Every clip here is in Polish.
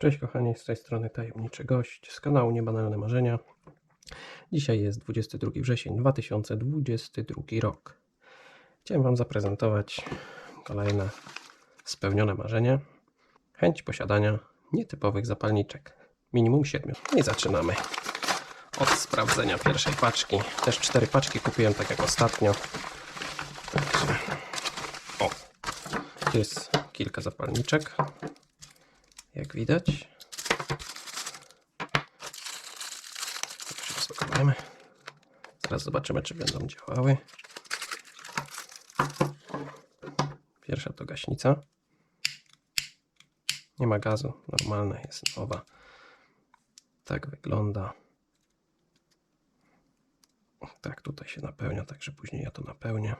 Cześć kochani, z tej strony tajemniczy gość z kanału Niebanalne Marzenia. Dzisiaj jest 22 wrzesień 2022 rok. Chciałem Wam zaprezentować kolejne spełnione marzenie. Chęć posiadania nietypowych zapalniczek. Minimum 7. I zaczynamy od sprawdzenia pierwszej paczki. Też cztery paczki kupiłem tak jak ostatnio. Także... O, jest kilka zapalniczek jak widać. Zaraz zobaczymy, czy będą działały. Pierwsza to gaśnica. Nie ma gazu, normalna jest nowa. Tak wygląda. Tak, tutaj się napełnia, także później ja to napełnię.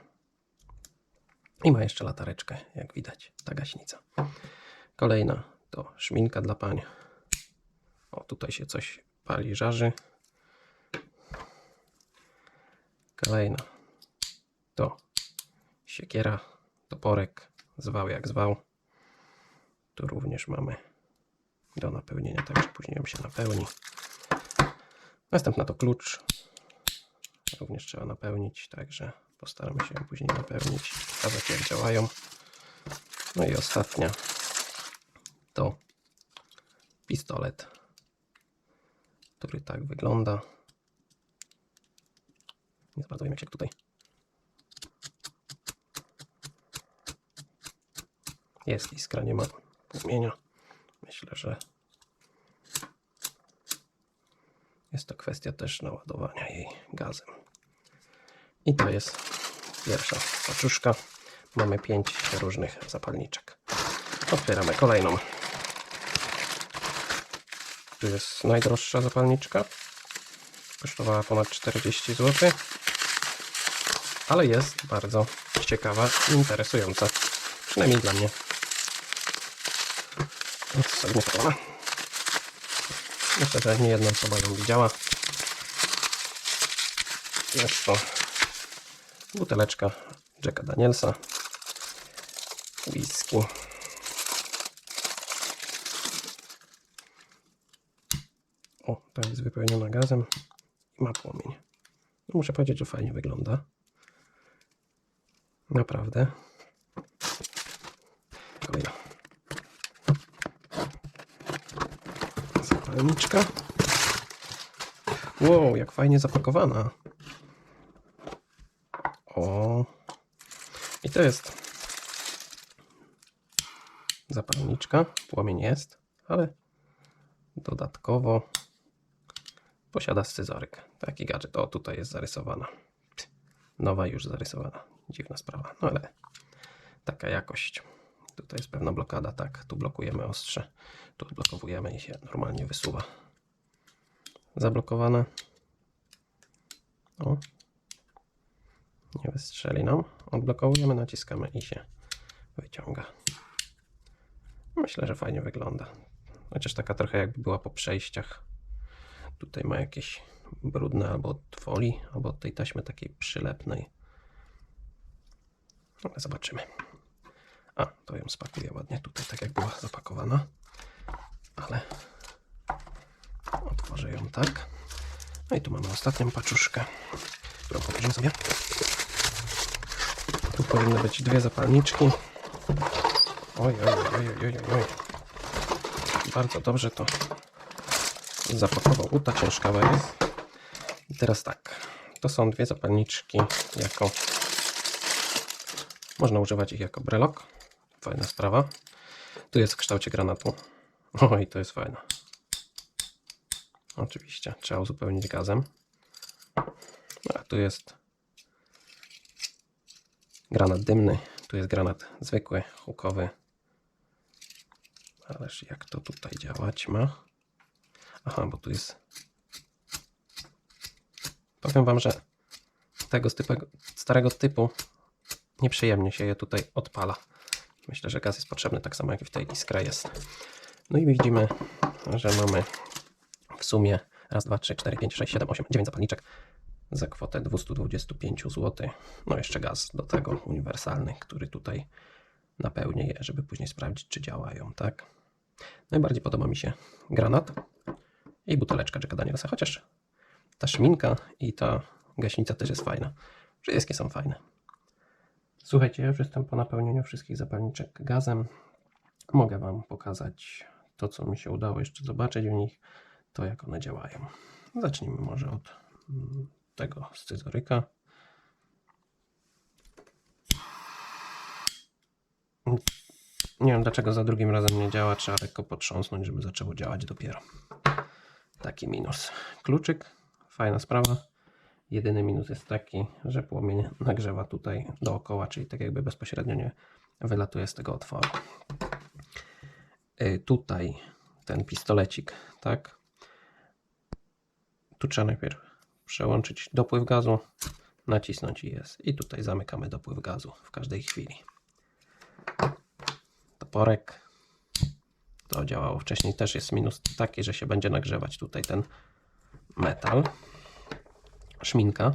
I ma jeszcze latareczkę, jak widać, ta gaśnica. Kolejna to szminka dla pań. O, tutaj się coś pali, żarzy. Kolejna to siekiera, toporek, zwał jak zwał. Tu również mamy do napełnienia, także później ją się napełni. Następna to klucz. Również trzeba napełnić, także postaramy się ją później napełnić, pokazać jak działają. No i ostatnia to pistolet, który tak wygląda. Nie bardzo wiem jak się tutaj jest iskra, nie ma płomienia. Myślę, że jest to kwestia też naładowania jej gazem. I to jest pierwsza paczuszka. Mamy pięć różnych zapalniczek. Otwieramy kolejną. Tu jest najdroższa zapalniczka. Kosztowała ponad 40 zł. Ale jest bardzo ciekawa i interesująca. Przynajmniej dla mnie. No, sobie sprawna. Myślę, że nie jedna osoba ją widziała. Jest to buteleczka Jacka Danielsa. Whisky. O, ta jest wypełniona gazem i ma płomień. No, muszę powiedzieć, że fajnie wygląda. Naprawdę. Kolejna. Zapalniczka. Wow, jak fajnie zapakowana. O. I to jest zapalniczka. Płomień jest, ale dodatkowo posiada scyzoryk. Taki gadżet. O, tutaj jest zarysowana. Nowa już zarysowana. Dziwna sprawa. No ale taka jakość. Tutaj jest pewna blokada. Tak, tu blokujemy ostrze. Tu odblokowujemy i się normalnie wysuwa. Zablokowane. O. Nie wystrzeli nam. Odblokowujemy, naciskamy i się wyciąga. Myślę, że fajnie wygląda. Chociaż taka trochę jakby była po przejściach. Tutaj ma jakieś brudne albo od folii, albo od tej taśmy takiej przylepnej. Ale zobaczymy. A, to ją spakuję ładnie tutaj, tak jak była zapakowana. Ale otworzę ją tak. No i tu mamy ostatnią paczuszkę, którą pobierzemy sobie. Tu powinny być dwie zapalniczki. Oj, oj, oj, oj, oj, oj. Bardzo dobrze to zapakował. U, ta ciężkawa jest. I teraz tak. To są dwie zapalniczki jako... Można używać ich jako brelok. Fajna sprawa. Tu jest w kształcie granatu. Oj, to jest fajne. Oczywiście, trzeba uzupełnić gazem. A tu jest granat dymny. Tu jest granat zwykły, hukowy. Ależ jak to tutaj działać ma? Aha, bo tu jest. Powiem Wam, że tego typu, starego typu nieprzyjemnie się je tutaj odpala. Myślę, że gaz jest potrzebny tak samo jak i w tej iskra jest. No i widzimy, że mamy w sumie raz, dwa, trzy, cztery, pięć, sześć, siedem, osiem, dziewięć zapalniczek za kwotę 225 zł. No jeszcze gaz do tego uniwersalny, który tutaj napełnię je, żeby później sprawdzić, czy działają, tak? Najbardziej podoba mi się granat i buteleczka Jacka Danielsa, chociaż ta szminka i ta gaśnica też jest fajna. Wszystkie są fajne. Słuchajcie, już jestem po napełnieniu wszystkich zapalniczek gazem. Mogę Wam pokazać to, co mi się udało jeszcze zobaczyć w nich, to jak one działają. Zacznijmy może od mm, tego scyzoryka. Nie wiem dlaczego za drugim razem nie działa, trzeba lekko potrząsnąć, żeby zaczęło działać dopiero. Taki minus. Kluczyk, fajna sprawa. Jedyny minus jest taki, że płomień nagrzewa tutaj dookoła, czyli tak jakby bezpośrednio nie wylatuje z tego otworu. Y, Tutaj ten pistolecik, tak? Tu trzeba najpierw przełączyć dopływ gazu, nacisnąć i jest. I tutaj zamykamy dopływ gazu w każdej chwili. Toporek. To działało wcześniej. Też jest minus taki, że się będzie nagrzewać tutaj ten metal. Szminka.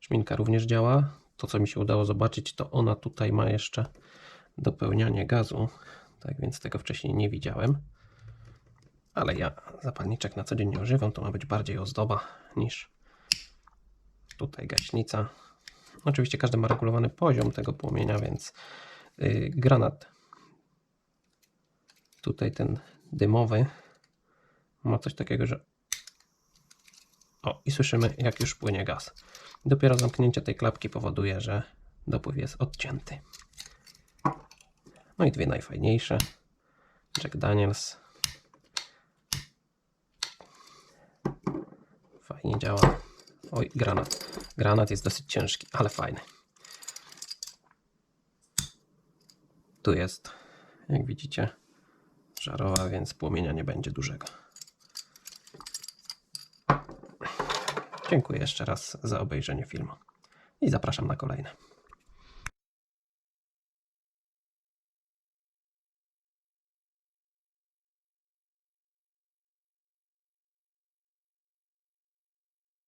Szminka również działa. To, co mi się udało zobaczyć, to ona tutaj ma jeszcze dopełnianie gazu. Tak więc tego wcześniej nie widziałem. Ale ja zapalniczek na co dzień nie używam. To ma być bardziej ozdoba niż tutaj gaśnica. Oczywiście każdy ma regulowany poziom tego płomienia, więc yy, granat tutaj ten dymowy ma coś takiego, że o i słyszymy jak już płynie gaz. Dopiero zamknięcie tej klapki powoduje, że dopływ jest odcięty. No i dwie najfajniejsze. Jack Daniels. Fajnie działa. Oj, granat. Granat jest dosyć ciężki, ale fajny. Tu jest, jak widzicie, żarowa, więc płomienia nie będzie dużego. Dziękuję jeszcze raz za obejrzenie filmu i zapraszam na kolejne.